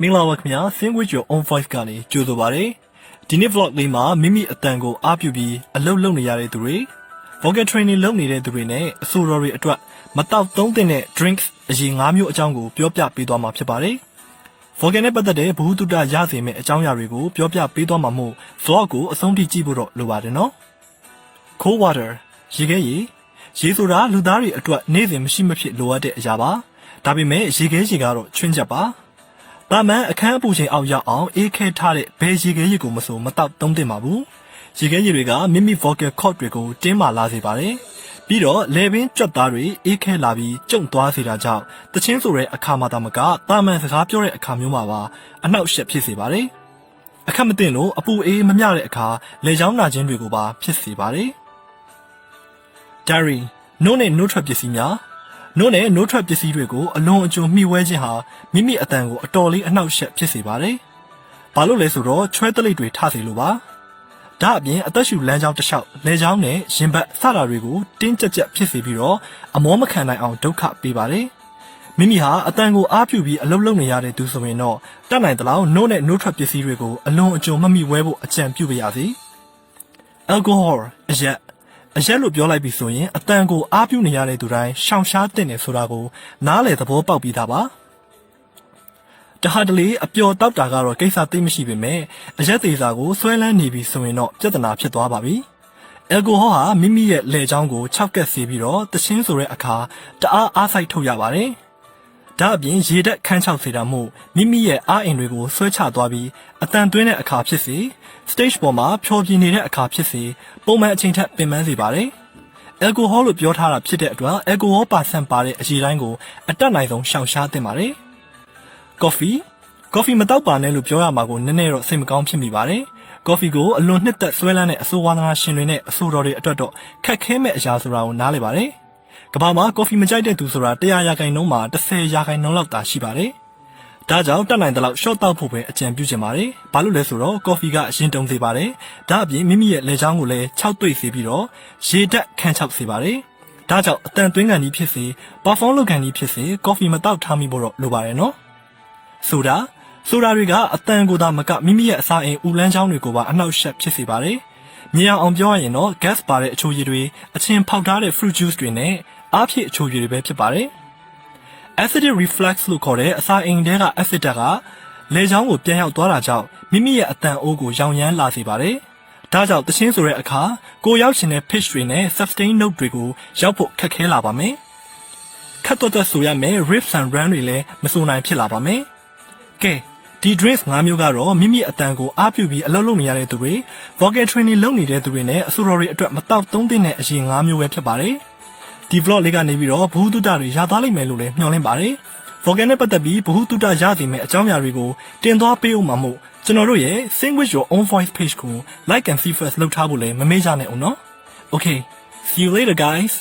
မင်္ဂလာပါခင်ဗျာ Sing with your own voice ကနေကြိုဆိုပါရစေဒီနေ့ vlog လေးမှာမိမိအတန်ကိုအားပြုပြီးအလုပ်လုပ်နေရတဲ့သူတွေ vocal training လုပ်နေတဲ့သူတွေနဲ့အဆိုတော်တွေအတွက်မတောက်သုံးတဲ့ drinks အရေး၅မျိုးအကြောင်းကိုပြောပြပေးသွားမှာဖြစ်ပါတယ် vocal နဲ့ပတ်သက်တဲ့ဘ ഹു တုတရစေမယ့်အကြောင်းအရာတွေကိုပြောပြပေးသွားမှာမို့ vlog ကိုအဆုံးထိကြည့်ဖို့တော့လိုပါတယ်နော် cold water ရေခဲရေရေဆိုတာလူသားတွေအတွက်နေ့စဉ်မရှိမဖြစ်လိုအပ်တဲ့အရာပါဒါပေမဲ့ရေခဲရေကတော့ချွင်းချက်ပါ တာမန်အခန်းအပူချိန်အောက်ရောက်အောင်အေးခဲထားတဲ့ဘယ်ရေခဲရေကိုမဆိုမတော့သုံးသင့်ပါဘူးရေခဲရေတွေကမိမိ vocal cord တွေကိုတင်းမာလာစေပါတယ်ပြီးတော့လေပင်ကြွက်သားတွေအေးခဲလာပြီးကျုံသွားစေတာကြောင့်တချင်းဆိုတဲ့အခါမှသာမကတာမန်စကားပြောတဲ့အခါမျိုးမှာပါအနှောက်အယှက်ဖြစ်စေပါတယ်အခက်မသိလို့အပူအေးမမျှတဲ့အခါလေချောင်းနာခြင်းတွေကိုပါဖြစ်စေပါတယ် diary နို့နဲ့နို့ထွက်ပစ္စည်းများ နို့နဲ့နို့ထွက်ပစ္စည်းတွေကိုအလွန်အကျွံမှီဝဲခြင်းဟာမိမိအတန်ကိုအတော်လေးအနှောက်အယှက်ဖြစ်စေပါတယ်။ဘာလို့လဲဆိုတော့ချွဲတလိပ်တွေထစေလိုပါ။ဒါအပြင်အသက်ရှူလမ်းကြောင်းတစ်လျှောက်လေကြောင်းနဲ့ရင်ဘတ်စတာတွေကိုတင်းကြပ်ကြပ်ဖြစ်စေပြီးတော့အမောမခံနိုင်အောင်ဒုက္ခပေးပါတယ်။မိမိဟာအတန်ကိုအားပြုပြီးအလုပ်လုပ်နေရတဲ့သူဆိုရင်တော့တတ်နိုင်သလောက်နို့နဲ့နို့ထွက်ပစ္စည်းတွေကိုအလွန်အကျွံမမိဝဲဖို့အကြံပြုပါရစေ။ alcohol အရက် အရက်လို့ပြောလိုက်ပြီဆိုရင်အတန်ကိုအားပြုနေရတဲ့သူတိုင်းရှောင်ရှားတဲ့နေဆိုတာကိုနားလေသဘောပေါက်ပြီးသားပါတဟာတလေအပျော်တောက်တာကတော့ကိစ္စသိမရှိပေမဲ့အရက်သေးစာကိုဆွဲလန်းနေပြီဆိုရင်တော့ပြဿနာဖြစ်သွားပါပြီအယ်ကိုဟောဟာမိမိရဲ့လေချောင်းကို၆ကက်စေပြီးတော့တချင်းဆိုတဲ့အခါတအားအားဆိုင်ထုတ်ရပါတယ် ဒါအပြင်ရေတက်ခန်းချောက်စေတာမို့မိမိရဲ့အားအင်တွေကိုဆွဲချသွားပြီးအတန်သွင်းတဲ့အခါဖြစ်စေ stage ပေါ်မှာဖျော်ဖြေနေတဲ့အခါဖြစ်စေပုံမှန်အချိန်ထက်ပင်ပန်းစေပါတယ်။အယ်ကိုဟောလို့ပြောထားတာဖြစ်တဲ့အတွက်အယ်ကိုဟောပါဆန်ပါတဲ့အရည်တိုင်းကိုအတက်နိုင်ဆုံးရှောင်ရှားသင့်ပါတယ်။ coffee coffee မတောက်ပါနဲ့လို့ပြောရမှာကိုနည်းနည်းတော့စိတ်မကောင်းဖြစ်မိပါတယ်။ coffee ကိုအလွန်နှစ်သက်ဆွဲလန်းတဲ့အဆိုဝါဒနာရှင်တွေနဲ့အဆိုတော်တွေအတွက်တော့ခက်ခဲမဲ့အရာဆိုတာကိုနားလည်ပါတယ်။ ကမ္ဘာမှာ coffee မကြိုက်တဲ့သူဆိုတာ100ရာခိုင်နှုန်းမှာ30ရာခိုင်နှုန်းလောက်သာရှိပါတယ်။ဒါကြောင့်တက်နိုင်တဲ့လောက် short တောက်ဖို့ပဲအကြံပြုချင်ပါတယ်။ဘာလို့လဲဆိုတော့ coffee ကအရင်တုံစေပါတယ်။ဒါအပြင်မိမိရဲ့လက်ချောင်းကိုလည်း၆တွေ့စေပြီးတော့ရေတက်ခန်းချောက်စေပါတယ်။ဒါကြောင့်အတန်သွင်းကန်ကြီးဖြစ်စေ perform လုပ်ကန်ကြီးဖြစ်စေ coffee မတောက်ထားမိဖို့တော့လိုပါတယ်နော်။ဆိုတာဆိုတာတွေကအတန်ကိုသာမကမိမိရဲ့အစာအိမ်ဦးလန်းချောင်းတွေကိုပါအနှောက်အယှက်ဖြစ်စေပါတယ်။မြေအောင်အောင်ပြောရရင်တော့ gas ပါတဲ့အချိုရည်တွေအချင်းဖောက်ထားတဲ့ fruit juice တွေနဲ့ အားဖြည့်အချိုရည်တွေပဲဖြစ်ပါတယ်။ acidic reflux လို့ခေါ်တဲ့အစာအိမ်ထဲက acid ဓာတ်ကလေချောင်းကိုပြန်ရောက်သွားတာကြောင့်မိမိရဲ့အတန်အိုးကိုရောင်ရမ်းလာစေပါတယ်။ဒါကြောင့်တချင်းဆိုတဲ့အခါကိုရောက်ချင်တဲ့ pitch တွေနဲ့ sustain note တွေကိုရောက်ဖို့ခက်ခဲလာပါမယ်။ခတ်တော့တဲ့ဆိုရမယ် riffs and run တွေလည်းမဆိုနိုင်ဖြစ်လာပါမယ်။ကဲဒီ drinks ၅မျိုးကတော့မိမိအတန်ကိုအားပြုပြီးအလုပ်လုပ်နေရတဲ့သူတွေ vocal training လုပ်နေတဲ့သူတွေနဲ့အဆိုတော်တွေအတွက်မတောက်သုံးသင့်တဲ့အရင်၅မျိုးပဲဖြစ်ပါတယ်။ ဒီ vlog လေးကနေပြီးတော့ဘ ഹു တုတတွေရသားလိမ့်မယ်လို့လည်းမျှော်လင့်ပါတယ်။ vocal နဲ့ပတ်သက်ပြီးဘ ഹു တုတရစီမယ်အကြောင်းအရာတွေကိုတင်သွားပေးအောင်မှာမို့ကျွန်တော်တို့ရဲ့ Sing with your own voice page ကို like and see first လုပ်ထားဖို့လည်းမမေ့ကြနဲ့ဦးနော်။ Okay see you later guys